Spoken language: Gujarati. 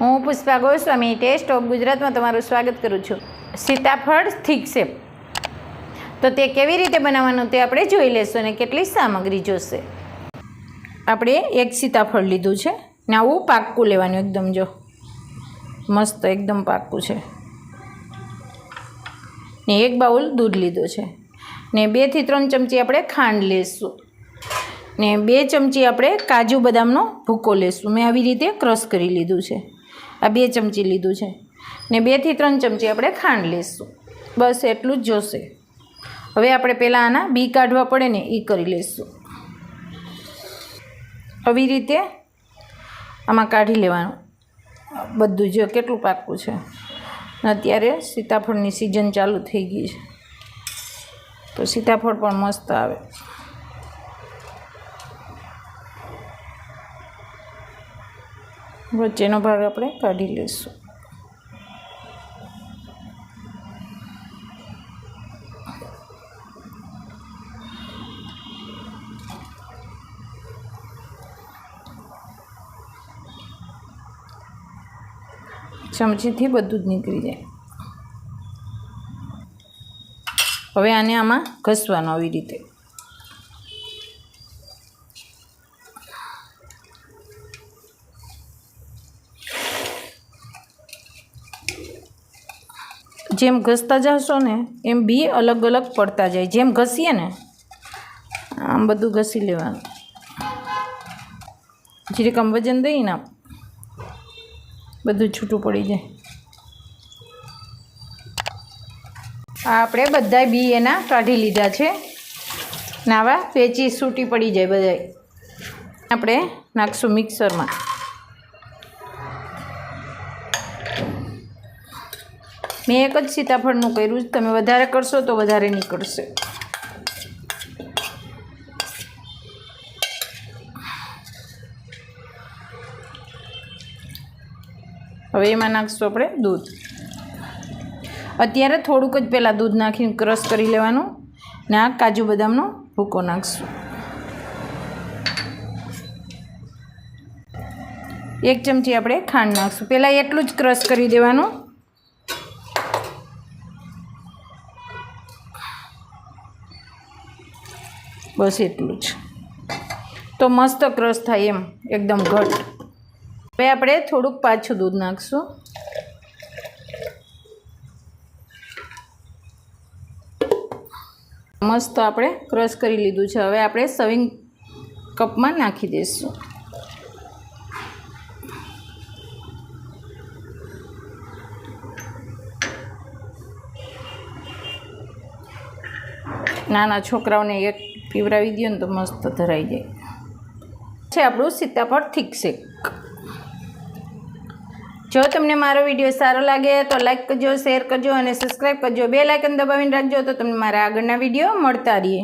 હું પુષ્પા ગોસ્વામી ટેસ્ટ ઓફ ગુજરાતમાં તમારું સ્વાગત કરું છું. સીતાફળ થીક છે. તો તે કેવી રીતે બનાવવાનું તે આપણે જોઈ લેશું અને કેટલી સામગ્રી જોશે. આપણે એક સીતાફળ લીધું છે ને આવું પાક્કું લેવાનું એકદમ જો. મસ્ત એકદમ પાક્કું છે. ને એક બાઉલ દૂધ લીધું છે. ને બેથી ત્રણ ચમચી આપણે ખાંડ લેશું. ને બે ચમચી આપણે કાજુ બદામનો ભૂકો લેશું. મેં આવી રીતે ક્રશ કરી લીધું છે. આ બે ચમચી લીધું છે. ને બેથી ત્રણ ચમચી આપણે ખાંડ લેશું. બસ એટલું જ જોશે. હવે આપણે પહેલાં આના બી કાઢવા પડે ને એ કરી લઈશું આવી રીતે આમાં કાઢી લેવાનું. બધું જો કેટલું પાકું છે. અત્યારે સીતાફળની સિઝન ચાલુ થઈ ગઈ છે. તો સીતાફળ પણ મસ્ત આવે. વચ્ચેનો ભાગ આપણે કાઢી લઈશું. ચમચીથી બધું જ નીકળી જાય. હવે આને આમાં ઘસવાનું આવી રીતે. જેમ ઘસતા જશો ને, એમ બી અલગ અલગ પડતા જાય. જેમ ઘસીએ ને, આમ બધું ઘસી લેવાનું. જીરીક આમ વજન દઈને આમ બધું છૂટું પડી જાય. આ આપણે બધા બી એના કાઢી લીધા છે. નાવા આવા સૂટી પડી જાય બધાય. આપણે નાખશું મિક્સરમાં. મેં એક જ સીતાફળનું કર્યું તમે વધારે કરશો તો વધારે નીકળશે. હવે એમાં નાખશું આપણે દૂધ. અત્યારે થોડુંક જ પહેલાં દૂધ નાખીને ક્રશ કરી લેવાનું ને આ કાજુ બદામનો ભૂકો નાખશું. એક ચમચી આપણે ખાંડ નાખશું. પહેલાં એટલું જ ક્રશ કરી દેવાનું. બસ એટલું જ. તો મસ્ત ક્રશ થાય એમ, એકદમ ઘટ. હવે આપણે થોડુંક પાછું દૂધ નાખશું. મસ્ત આપણે ક્રશ કરી લીધું છે. હવે આપણે સવિંગ કપમાં નાખી દઈશું. નાના છોકરાઓને એક પીવરાવી દો ને તો મસ્ત ધરાઈ જાય. છે આપણું સીતાફળ થીક શેક જો તમને મારો વીડિયો સારો લાગે તો લાઇક કરજો, શેર કરજો અને સબસ્ક્રાઈબ કરજો. બે લાઇકન દબાવીને રાખજો તો તમને મારા આગળના વીડિયો મળતા રહીએ.